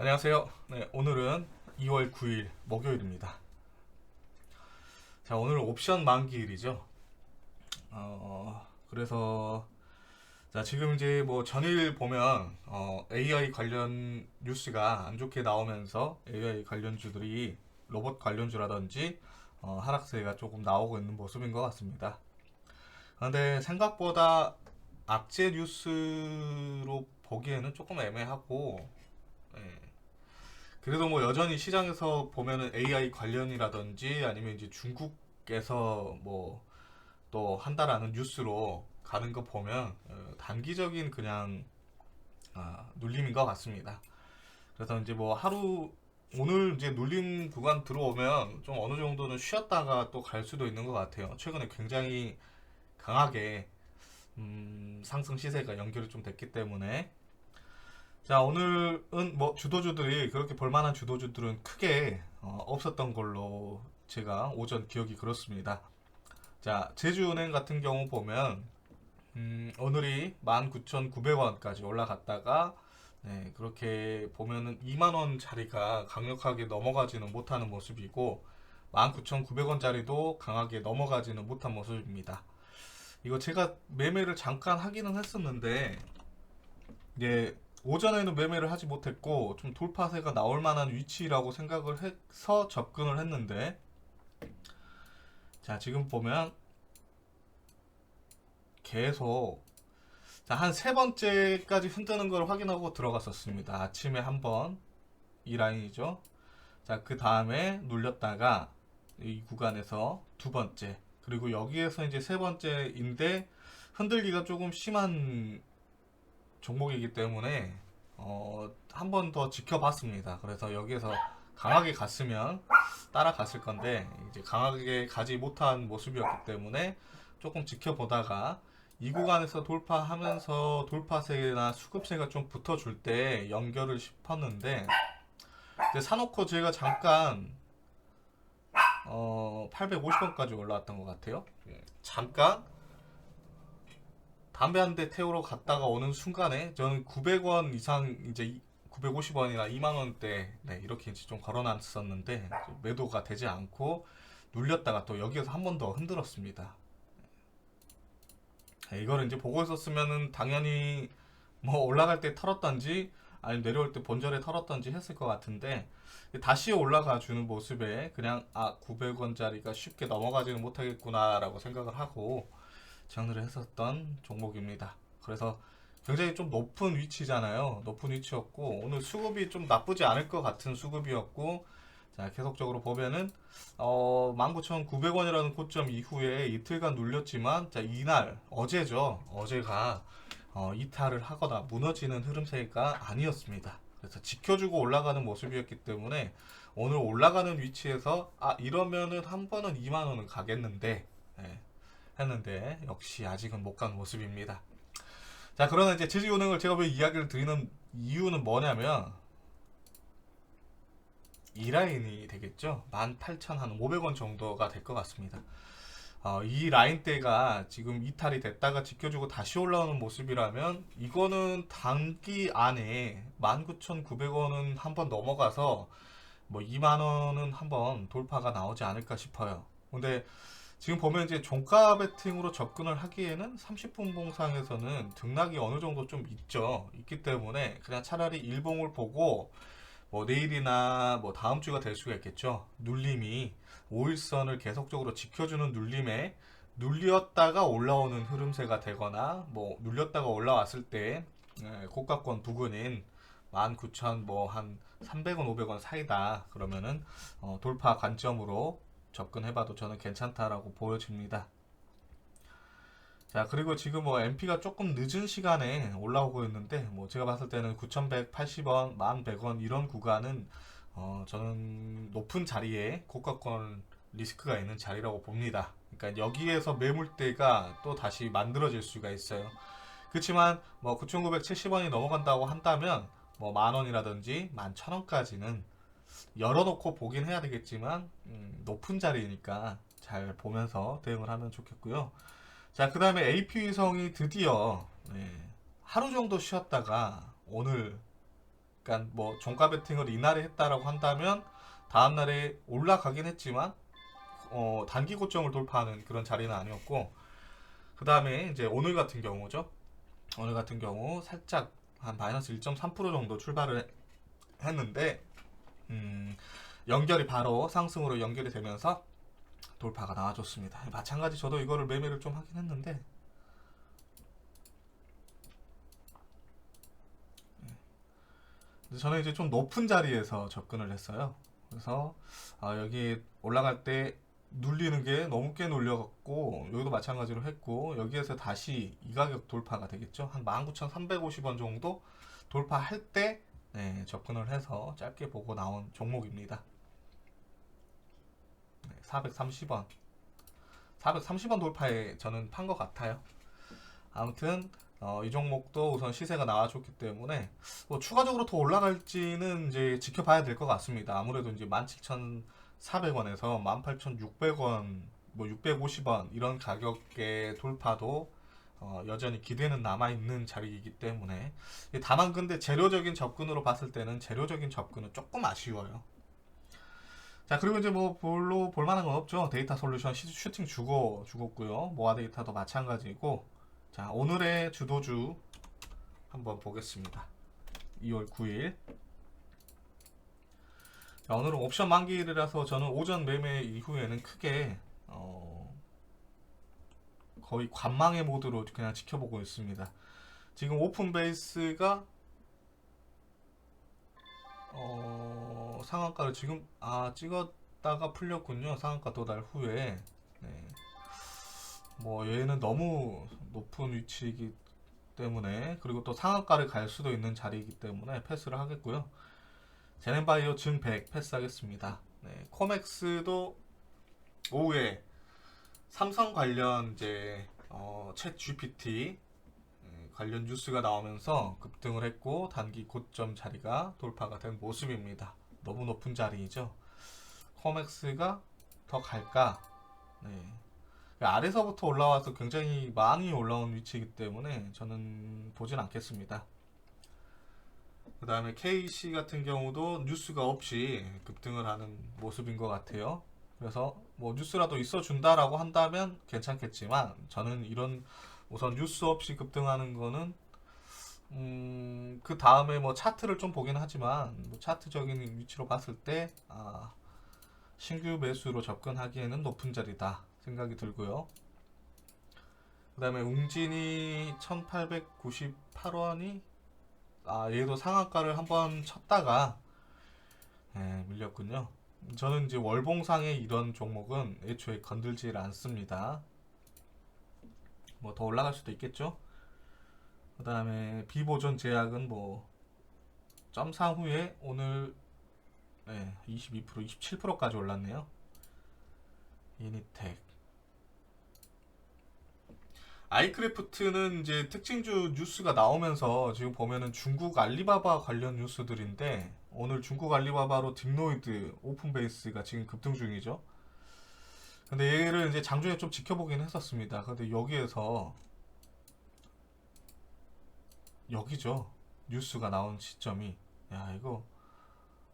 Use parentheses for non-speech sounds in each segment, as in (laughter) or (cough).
안녕하세요. 네, 오늘은 2월 9일 목요일입니다. 자, 오늘 옵션 만기일이죠. 어, 그래서 자, 지금 이제 뭐 전일 보면 어, AI 관련 뉴스가 안 좋게 나오면서 AI 관련주들이 로봇 관련주라든지 어, 하락세가 조금 나오고 있는 모습인 것 같습니다. 그런데 생각보다 악재 뉴스로 보기에는 조금 애매하고 예. 그래도 뭐 여전히 시장에서 보면은 AI 관련이라든지 아니면 이제 중국에서 뭐 또 한다라는 뉴스로 가는 거 보면 어, 단기적인 그냥 아, 눌림인 것 같습니다. 그래서 이제 뭐 하루 오늘 이제 눌림 구간 들어오면 좀 어느 정도는 쉬었다가 또 갈 수도 있는 것 같아요. 최근에 굉장히 강하게 음, 상승 시세가 연결이 좀 됐기 때문에 자, 오늘은 뭐 주도주들이 그렇게 볼만한 주도주들은 크게 어, 없었던 걸로 제가 오전 기억이 그렇습니다. 자, 제주은행 같은 경우 보면 음, 오늘이 19,900원까지 올라갔다가 네, 그렇게 보면은 2만 원짜리가 강력하게 넘어가지는 못하는 모습이고 19,900원짜리도 강하게 넘어가지는 못한 모습입니다. 이거 제가 매매를 잠깐 하기는 했었는데 이게 오전에는 매매를 하지 못했고 좀 돌파세가 나올 만한 위치라고 생각을 해서 접근을 했는데 자 지금 보면 계속 자, 한세 번째까지 흔드는 걸 확인하고 들어갔었습니다. 아침에 한 번 이 라인이죠. 자, 그 다음에 눌렸다가 이 구간에서 두 번째 그리고 여기에서 이제 세 번째인데 흔들기가 조금 심한 종목이기 때문에 어, 한 번 더 지켜봤습니다. 그래서 여기에서 강하게 갔으면 따라갔을 건데 이제 강하게 가지 못한 모습이었기 때문에 조금 지켜보다가 이 구간에서 돌파하면서 돌파세나 수급세가 좀 붙어줄 때 연결을 싶었는데 사놓고 제가 잠깐 어, 850원까지 올라왔던 것 같아요. 예, 잠깐 담배 한 대 태우러 갔다가 오는 순간에 저는 900원 이상 이제 950원이나 2만 원대 네, 이렇게 이제 좀 걸어놨었는데 매도가 되지 않고 눌렸다가 또 여기에서 한 번 더 흔들었습니다. 네, 이거를 이제 보고 있었으면은 당연히 뭐 올라갈 때 털었던지 아니면 내려올 때 본절에 털었던지 했을 것 같은데 다시 올라가 주는 모습에 그냥 아 900원짜리가 쉽게 넘어가지는 못하겠구나라고 생각을 하고 정리를 했었던 종목입니다. 그래서 굉장히 좀 높은 위치잖아요. 높은 위치였고 오늘 수급이 좀 나쁘지 않을 것 같은 수급이었고 자 계속적으로 보면은 어 19,900원이라는 고점 이후에 이틀간 눌렸지만 자 이날 어제죠. 어제가 어, 이탈을 하거나 무너지는 흐름세가 아니었습니다. 그래서 지켜주고 올라가는 모습이었기 때문에 오늘 올라가는 위치에서 아 이러면은 한 번은 2만 원은 가겠는데 예, 했는데 역시 아직은 못 간 모습입니다. 자 그러나 이제 제주은행을 제가 왜 이야기를 드리는 이유는 뭐냐면 이 라인이 되겠죠. 18,500원 정도가 될 것 같습니다. 어, 이 라인대가 지금 이탈이 됐다가 지켜주고 다시 올라오는 모습이라면 이거는 단기 안에 19,900원은 한번 넘어가서 뭐 2만 원은 한번 돌파가 나오지 않을까 싶어요. 근데 지금 보면 이제 종가 베팅으로 접근을 하기에는 30분 봉상에서는 등락이 어느 정도 좀 있죠. 있기 때문에 그냥 차라리 일봉을 보고 뭐 내일이나 뭐 다음 주가 될 수가 있겠죠. 눌림이 5일선을 계속적으로 지켜주는 눌림에 눌렸다가 올라오는 흐름세가 되거나 뭐 눌렸다가 올라왔을 때 예, 고가권 부근인 19,000 뭐 한 300원 500원 사이다 그러면은 어, 돌파 관점으로 접근해봐도 저는 괜찮다라고 보여집니다. 자, 그리고 지금 뭐 MP가 조금 늦은 시간에 올라오고 있는데, 뭐 제가 봤을 때는 9,180원, 1,100원 이런 구간은 어, 저는 높은 자리에 고가권 리스크가 있는 자리라고 봅니다. 그러니까 여기에서 매물대가 또 다시 만들어질 수가 있어요. 그렇지만 뭐 9,970원이 넘어간다고 한다면 뭐 만 원이라든지 만 천 원까지는 열어놓고 보긴 해야 되겠지만 음, 높은 자리니까 잘 보면서 대응을 하면 좋겠고요. 자, 그 다음에 AP 위성이 드디어 네, 하루 정도 쉬었다가 오늘 그러니까 뭐 종가 베팅을 이날에 했다라고 한다면 다음 날에 올라가긴 했지만 어, 단기 고점을 돌파하는 그런 자리는 아니었고 그 다음에 이제 오늘 같은 경우죠. 오늘 같은 경우 살짝 한 마이너스 1.3% 정도 출발을 해- 했는데 음, 연결이 바로 상승으로 연결이 되면서 돌파가 나와줬습니다. 마찬가지 저도 이거를 매매를 좀 하긴 했는데 저는 이제 좀 높은 자리에서 접근을 했어요. 그래서 아, 여기 올라갈 때 눌리는 게 너무 꽤 눌려갖고 여기도 마찬가지로 했고 여기에서 다시 이 가격 돌파가 되겠죠. 한 19,350원 정도 돌파할 때 네, 접근을 해서 짧게 보고 나온 종목입니다. 네, 430원. 430원 돌파에 저는 판 것 같아요. 아무튼 어, 이 종목도 우선 시세가 나와줬기 때문에 뭐 추가적으로 더 올라갈지는 이제 지켜봐야 될 것 같습니다. 아무래도 이제 17,400원에서 18,600원, 뭐 650원 이런 가격대 돌파도 어, 여전히 기대는 남아 있는 자리이기 때문에 다만 근데 재료적인 접근으로 봤을 때는 재료적인 접근은 조금 아쉬워요. 자 그리고 이제 뭐 별로 볼만한 건 없죠. 데이터 솔루션 시- 슈팅 주고 죽었고요. 모아 데이터도 마찬가지고 자 오늘의 주도주 한번 보겠습니다. 2월 9일. 자, 오늘은 옵션 만기일이라서 저는 오전 매매 이후에는 크게 어, 거의 관망의 모드로 그냥 지켜보고 있습니다. 지금 오픈 베이스가 어, 상한가를 지금 아 찍었다가 풀렸군요. 상한가 도달 후에. 네. 뭐 얘는 너무 높은 위치이기 때문에 그리고 또 상한가를 갈 수도 있는 자리이기 때문에 패스를 하겠고요. 제넨바이오 준100 패스하겠습니다. 네, 코맥스도 오후에 삼성 관련 이제 어, 챗 GPT 예, 관련 뉴스가 나오면서 급등을 했고 단기 고점 자리가 돌파가 된 모습입니다. 너무 높은 자리이죠. 코맥스가 더 갈까? 네. 아래서부터 올라와서 굉장히 많이 올라온 위치이기 때문에 저는 보진 않겠습니다. 그 다음에 KC 같은 경우도 뉴스가 없이 급등을 하는 모습인 것 같아요. 그래서 뭐 뉴스라도 있어 준다라고 한다면 괜찮겠지만 저는 이런 우선 뉴스 없이 급등하는 거는 음, 그 다음에 뭐 차트를 좀 보긴 하지만 뭐 차트적인 위치로 봤을 때 아, 신규 매수로 접근하기에는 높은 자리다 생각이 들고요. 그 다음에 웅진이 1898원이 아 얘도 상한가를 한번 쳤다가 예, 밀렸군요. 저는 이제 월봉상의 이런 종목은 애초에 건들지 않습니다. 뭐 더 올라갈 수도 있겠죠. 그 다음에 비보존 제약은 뭐 점상 후에 오늘 네, 22% 27%까지 올랐네요. 이니텍 아이크래프트는 이제 특징주 뉴스가 나오면서 지금 보면은 중국 알리바바 관련 뉴스들인데 오늘 중국 알리바바로 딥노이드 오픈베이스가 지금 급등 중이죠. 근데 얘를 이제 장중에 좀 지켜보긴 했었습니다. 근데 여기에서 여기죠. 뉴스가 나온 시점이 야 이거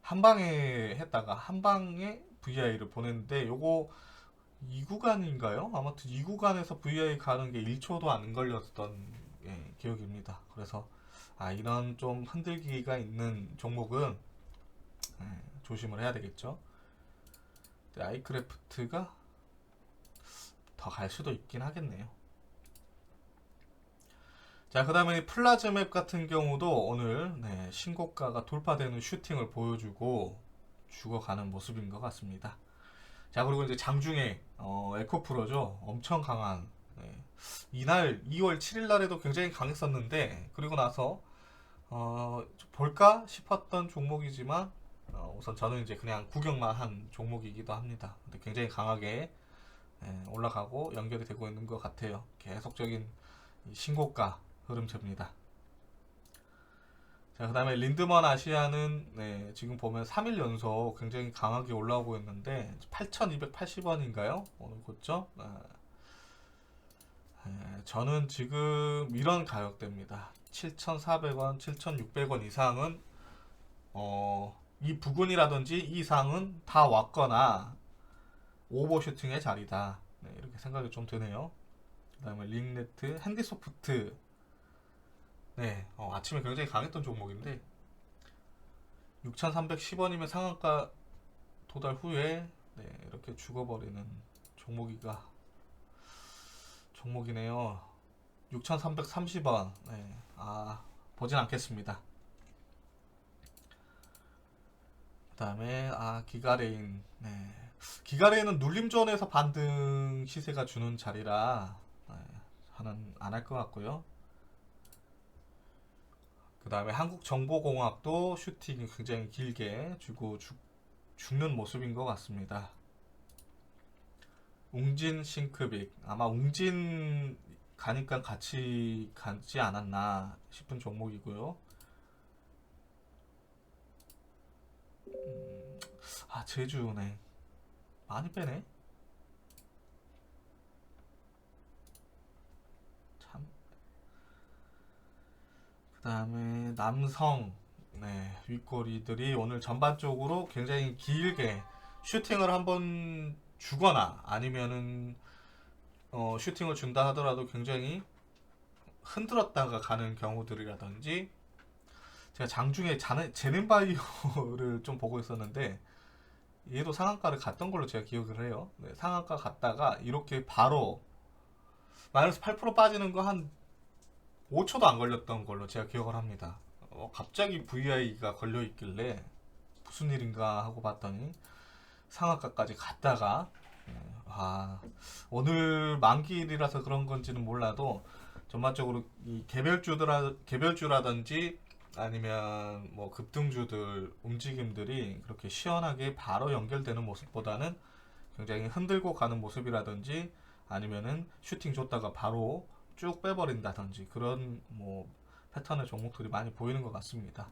한 방에 했다가 한 방에 VI를 보냈는데 요거 이 구간인가요? 아무튼 이 구간에서 VI 가는 게 1초도 안 걸렸던 예, 기억입니다. 그래서 아 이런 좀 흔들기가 있는 종목은 예, 조심을 해야 되겠죠. 아이크래프트가 더 갈 수도 있긴 하겠네요. 자, 그 다음에 플라즈맵 같은 경우도 오늘 네, 신고가가 돌파되는 슈팅을 보여주고 죽어가는 모습인 것 같습니다. 자, 그리고 이제 장중에 어, 에코프로죠. 엄청 강한 네. 이날 2월 7일 날에도 굉장히 강했었는데 그리고 나서 어, 좀 볼까 싶었던 종목이지만 어, 우선 저는 이제 그냥 구경만 한 종목이기도 합니다. 근데 굉장히 강하게 예, 올라가고 연결이 되고 있는 것 같아요. 계속적인 이 신고가 흐름세입니다. 자, 그 다음에 린드먼 아시아는 네, 지금 보면 3일 연속 굉장히 강하게 올라오고 있는데 8,280원인가요? 오늘 고점? 아, 예, 저는 지금 이런 가격대입니다. 7,400원, 7,600원 이상은 어, 이 부근이라든지 이 상은 다 왔거나 오버슈팅의 자리다. 네, 이렇게 생각이 좀 드네요. 그 다음에 링네트, 핸디소프트. 네, 어, 아침에 굉장히 강했던 종목인데 6,310원이면 상한가 도달 후에 네, 이렇게 죽어버리는 종목이가 종목이네요. 6,330원. 네, 아 보진 않겠습니다. 그다음에 아 기가레인. 네. 기가레인은 눌림존에서 반등 시세가 주는 자리라 네, 하는 안 할 것 같고요. 그 다음에 한국정보공학도 슈팅이 굉장히 길게 주고 죽, 죽는 모습인 것 같습니다. 웅진 싱크빅 아마 웅진 가니까 같이 가지 않았나 싶은 종목이고요. 음, 아 제주네 많이 빼네. 참. 그 다음에 남성 네 윗꼬리들이 오늘 전반적으로 굉장히 길게 슈팅을 한번 주거나 아니면은 어, 슈팅을 준다 하더라도 굉장히 흔들었다가 가는 경우들이라든지 제가 장중에 제넨바이오를 (laughs) 좀 보고 있었는데 얘도 상한가를 갔던 걸로 제가 기억을 해요. 네, 상한가 갔다가 이렇게 바로 마이너스 8% 빠지는 거 한 5초도 안 걸렸던 걸로 제가 기억을 합니다. 어, 갑자기 VI가 걸려 있길래 무슨 일인가 하고 봤더니 상한가까지 갔다가 네, 아, 오늘 만기일이라서 그런 건지는 몰라도 전반적으로 이 개별주들아 개별주라든지 아니면 뭐 급등주들 움직임들이 그렇게 시원하게 바로 연결되는 모습보다는 굉장히 흔들고 가는 모습이라든지 아니면은 슈팅 줬다가 바로 쭉 빼버린다든지 그런 뭐 패턴의 종목들이 많이 보이는 것 같습니다.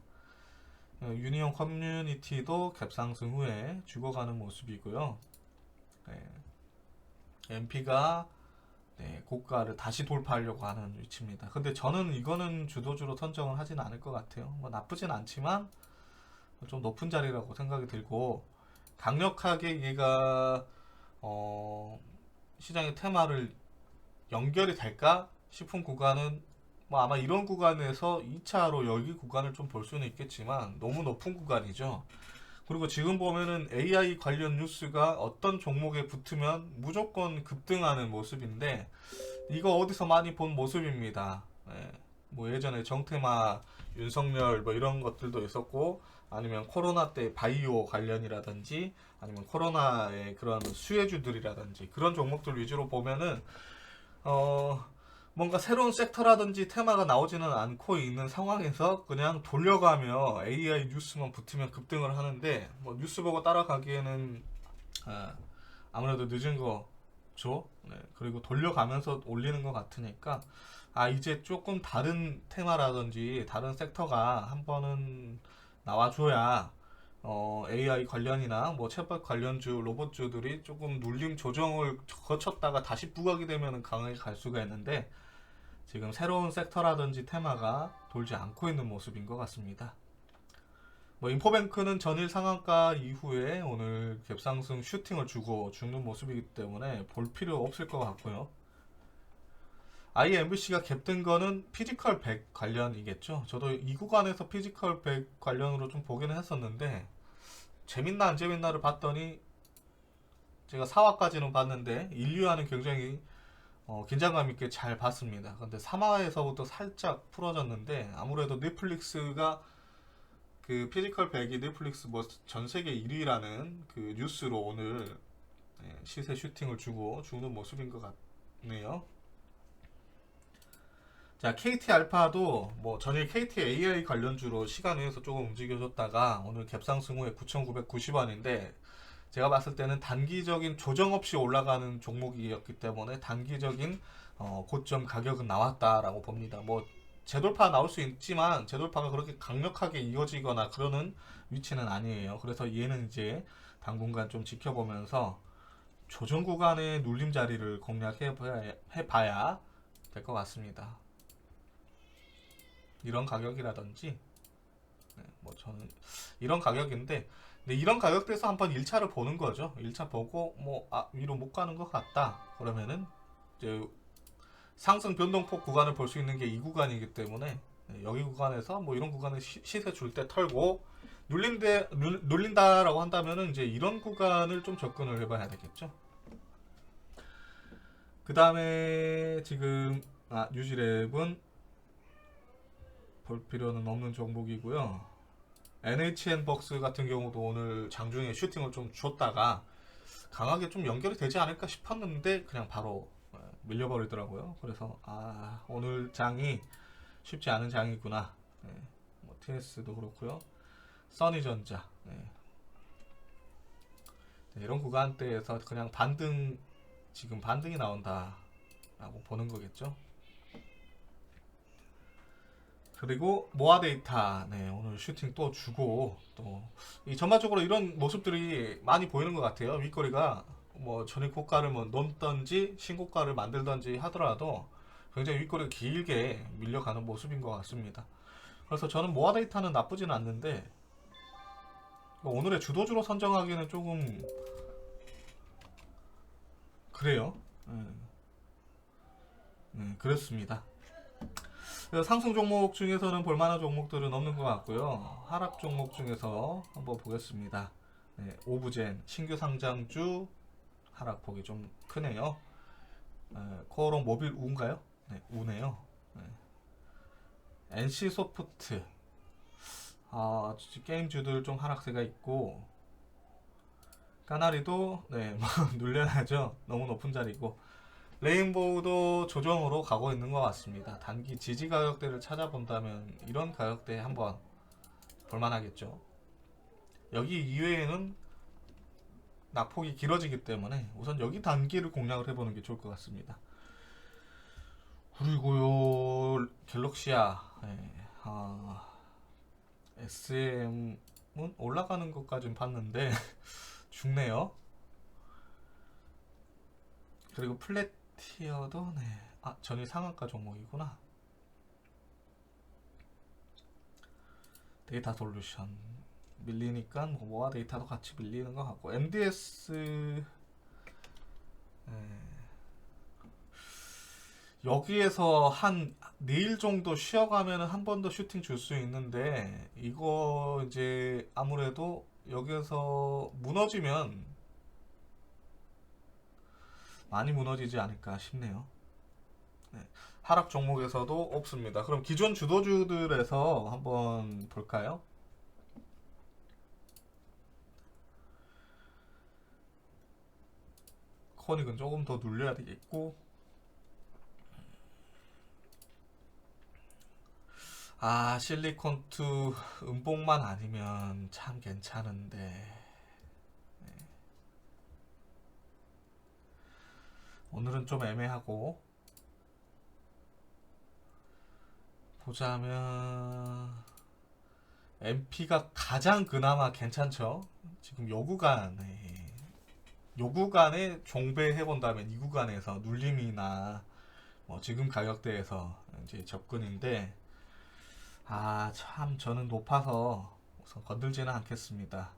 어, 유니온 커뮤니티도 갭상승 후에 죽어가는 모습이고요. 네. MP가 네, 고가를 다시 돌파하려고 하는 위치입니다. 근데 저는 이거는 주도주로 선정을 하진 않을 것 같아요. 뭐 나쁘진 않지만 좀 높은 자리라고 생각이 들고 강력하게 얘가 어, 시장의 테마를 연결이 될까 싶은 구간은 뭐 아마 이런 구간에서 2차로 여기 구간을 좀 볼 수는 있겠지만 너무 높은 구간이죠. 그리고 지금 보면은 AI 관련 뉴스가 어떤 종목에 붙으면 무조건 급등하는 모습인데 이거 어디서 많이 본 모습입니다. 예. 뭐 예전에 정태마, 윤석열 뭐 이런 것들도 있었고 아니면 코로나 때 바이오 관련이라든지 아니면 코로나의 그런 수혜주들이라든지 그런 종목들 위주로 보면은 어 뭔가 새로운 섹터라든지 테마가 나오지는 않고 있는 상황에서 그냥 돌려가며 AI 뉴스만 붙으면 급등을 하는데 뭐 뉴스 보고 따라가기에는 아, 아무래도 늦은 거죠. 네, 그리고 돌려가면서 올리는 것 같으니까 아 이제 조금 다른 테마라든지 다른 섹터가 한 번은 나와줘야 어, AI 관련이나 뭐 챗봇 관련주, 로봇주들이 조금 눌림 조정을 거쳤다가 다시 부각이 되면 강하게 갈 수가 있는데 지금 새로운 섹터라든지 테마가 돌지 않고 있는 모습인 것 같습니다. 뭐 인포뱅크는 전일 상한가 이후에 오늘 갭상승 슈팅을 주고 죽는 모습이기 때문에 볼 필요 없을 것 같고요. IMBC가 갭된 거는 피지컬 100 관련이겠죠. 저도 이 구간에서 피지컬 100 관련으로 좀 보기는 했었는데 재밌나 안 재밌나를 봤더니 제가 4화까지는 봤는데 인류화는 굉장히 어, 긴장감 있게 잘 봤습니다. 근데 3화에서부터 살짝 풀어졌는데 아무래도 넷플릭스가 그 피지컬 100이 넷플릭스 뭐 전 세계 1위라는 그 뉴스로 오늘 네, 시세 슈팅을 주고 죽는 모습인 것 같네요. 자, KT 알파도 뭐 전일 KT AI 관련주로 시간 외에서 조금 움직여줬다가 오늘 갭상승 후에 9,990원인데 제가 봤을 때는 단기적인 조정 없이 올라가는 종목이었기 때문에 단기적인 어, 고점 가격은 나왔다라고 봅니다. 뭐 재돌파 나올 수 있지만 재돌파가 그렇게 강력하게 이어지거나 그러는 위치는 아니에요. 그래서 얘는 이제 당분간 좀 지켜보면서 조정 구간의 눌림 자리를 공략해 봐야 될 것 같습니다. 이런 가격이라든지 네, 뭐 저는 이런 가격인데 근데 이런 가격대에서 한번 1차를 보는 거죠. 1차 보고 뭐 아, 위로 못 가는 것 같다. 그러면은 이제 상승 변동폭 구간을 볼 수 있는 게 이 구간이기 때문에 네, 여기 구간에서 뭐 이런 구간에 시, 시세 줄 때 털고 눌린데 눌, 눌린다라고 한다면은 이제 이런 구간을 좀 접근을 해봐야 되겠죠. 그 다음에 지금 아 뉴지랩은 볼 필요는 없는 종목이고요. NHN 벅스 같은 경우도 오늘 장중에 슈팅을 좀 줬다가 강하게 좀 연결이 되지 않을까 싶었는데 그냥 바로 어, 밀려버리더라고요. 그래서 아 오늘 장이 쉽지 않은 장이구나. 네, 뭐 TS도 그렇고요. 써니전자 네. 네, 이런 구간대에서 그냥 반등 지금 반등이 나온다라고 보는 거겠죠. 그리고 모아 데이터 네, 오늘 슈팅 또 주고 또 이 전반적으로 이런 모습들이 많이 보이는 것 같아요. 윗거리가 뭐 전일 고가를 뭐 넘던지 신고가를 만들던지 하더라도 굉장히 윗거리가 길게 밀려가는 모습인 것 같습니다. 그래서 저는 모아 데이터는 나쁘진 않는데 뭐 오늘의 주도주로 선정하기는 조금 그래요. 네, 네, 그렇습니다. 상승 종목 중에서는 볼만한 종목들은 없는 것 같고요. 하락 종목 중에서 한번 보겠습니다. 네, 오브젠 신규 상장주 하락폭이 좀 크네요. 네, 코어롱 모빌 우인가요? 네, 우네요. 네. NC 소프트 아, 게임주들 좀 하락세가 있고 까나리도 네, (laughs) 뭐 눌려야죠. 너무 높은 자리고 레인보우도 조정으로 가고 있는 것 같습니다. 단기 지지 가격대를 찾아본다면 이런 가격대에 한번 볼만하겠죠. 여기 이외에는 낙폭이 길어지기 때문에 우선 여기 단기를 공략을 해보는 게 좋을 것 같습니다. 그리고요 갤럭시아 네, 아, SM은 올라가는 것까진 봤는데 (laughs) 죽네요. 그리고 플래 티어도 네. 아, 전일 상한가 종목이구나. 데이터 솔루션 밀리니까 뭐 모아 데이터도 같이 밀리는 것 같고 MDS 네. 여기에서 한 내일 정도 쉬어가면은 한번 더 슈팅 줄 수 있는데 이거 이제 아무래도 여기에서 무너지면 많이 무너지지 않을까 싶네요. 네. 하락 종목에서도 없습니다. 그럼 기존 주도주들에서 한번 볼까요? 코닉은 조금 더 눌려야 되겠고 아 실리콘2 (laughs) 음봉만 아니면 참 괜찮은데 오늘은 좀 애매하고 보자면 MP가 가장 그나마 괜찮죠 지금 요 구간에 요 구간에 종배해 본다면 이 구간에서 눌림이나 뭐 지금 가격대에서 이제 접근인데 아, 참, 저는 높아서 우선 건들지는 않겠습니다.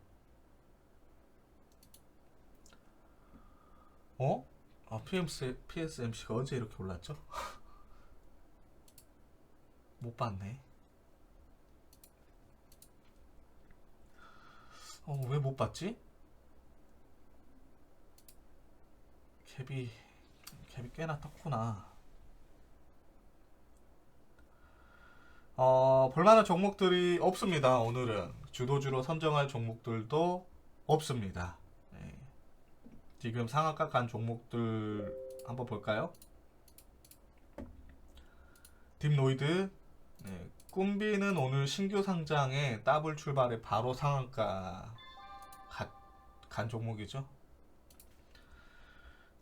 어? 아, PMC, PSMC가 언제 이렇게 올랐죠? (laughs) 못 봤네. 어, 왜 못 봤지? 캡이, 캡이 꽤나 떴구나. 어, 볼만한 종목들이 없습니다. 오늘은 주도주로 선정할 종목들도 없습니다. 네. 지금 상한가 간 종목들 한번 볼까요? 딥노이드 네. 꿈비는 오늘 신규 상장에 더블 출발에 바로 상한가 가, 간 종목이죠.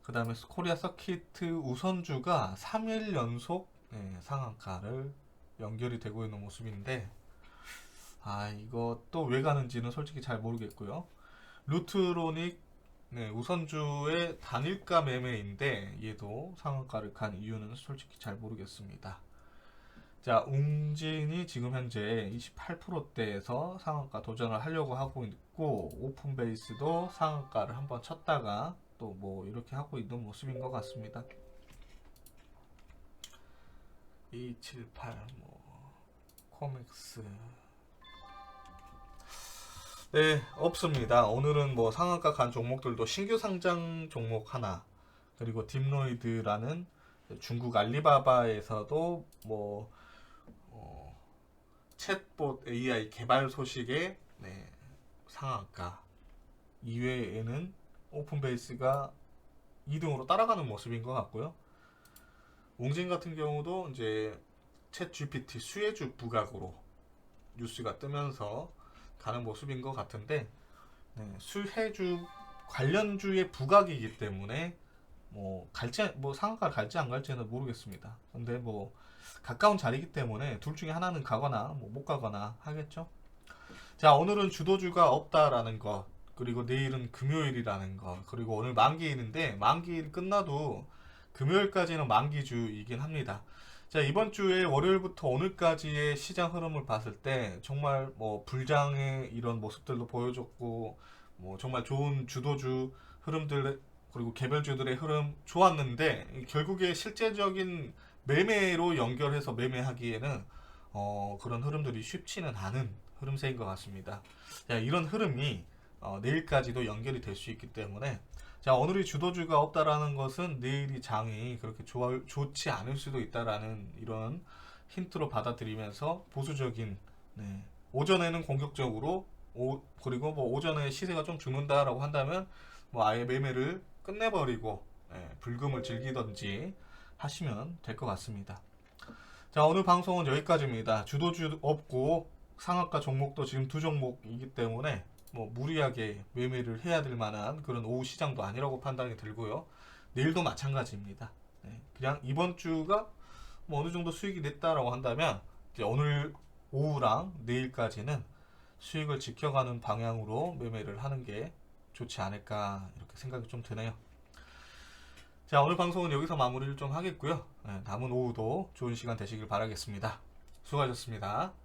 그 다음에 코리아 서키트 우선주가 3일 연속 네, 상한가를 연결이 되고 있는 모습인데 아 이것도 왜 가는지는 솔직히 잘 모르겠고요. 루트로닉 네, 우선주의 단일가 매매인데 얘도 상한가를 간 이유는 솔직히 잘 모르겠습니다. 자, 웅진이 지금 현재 28%대에서 상한가 도전을 하려고 하고 있고 오픈 베이스도 상한가를 한번 쳤다가 또 뭐 이렇게 하고 있는 모습인 것 같습니다. 278, 뭐 코믹스 네, 없습니다. 오늘은 뭐 상한가 간 종목들도 신규 상장 종목 하나, 그리고 딥노이드라는 중국 알리바바에서도 뭐 어, 챗봇 AI 개발 소식의 네, 상한가 이외에는 오픈베이스가 2등으로 따라가는 모습인 것 같고요. 웅진 같은 경우도 이제 챗 GPT 수혜주 부각으로 뉴스가 뜨면서 가는 모습인 것 같은데 네, 수혜주 관련주의 부각이기 때문에 뭐 갈지 뭐 상한가를 갈지 안 갈지는 모르겠습니다. 근데 뭐 가까운 자리이기 때문에 둘 중에 하나는 가거나 뭐 못 가거나 하겠죠. 자 오늘은 주도주가 없다라는 것 그리고 내일은 금요일이라는 것 그리고 오늘 만기일인데 만기일 끝나도 금요일까지는 만기주이긴 합니다. 자 이번 주에 월요일부터 오늘까지의 시장 흐름을 봤을 때 정말 뭐 불장의 이런 모습들도 보여줬고 뭐 정말 좋은 주도주 흐름들 그리고 개별주들의 흐름 좋았는데 결국에 실제적인 매매로 연결해서 매매하기에는 어, 그런 흐름들이 쉽지는 않은 흐름세인 것 같습니다. 자, 이런 흐름이 어, 내일까지도 연결이 될 수 있기 때문에 자 오늘이 주도주가 없다라는 것은 내일이 장이 그렇게 좋아, 좋지 않을 수도 있다라는 이런 힌트로 받아들이면서 보수적인 네, 오전에는 공격적으로 오, 그리고 뭐 오전에 시세가 좀 죽는다라고 한다면 뭐 아예 매매를 끝내버리고 예, 불금을 즐기던지 하시면 될 것 같습니다. 자 오늘 방송은 여기까지입니다. 주도주 없고 상한가 종목도 지금 두 종목이기 때문에 뭐 무리하게 매매를 해야 될 만한 그런 오후 시장도 아니라고 판단이 들고요. 내일도 마찬가지입니다. 네, 그냥 이번 주가 뭐 어느 정도 수익이 냈다라고 한다면 이제 오늘 오후랑 내일까지는 수익을 지켜가는 방향으로 매매를 하는 게 좋지 않을까 이렇게 생각이 좀 드네요. 자 오늘 방송은 여기서 마무리를 좀 하겠고요. 네, 남은 오후도 좋은 시간 되시길 바라겠습니다. 수고하셨습니다.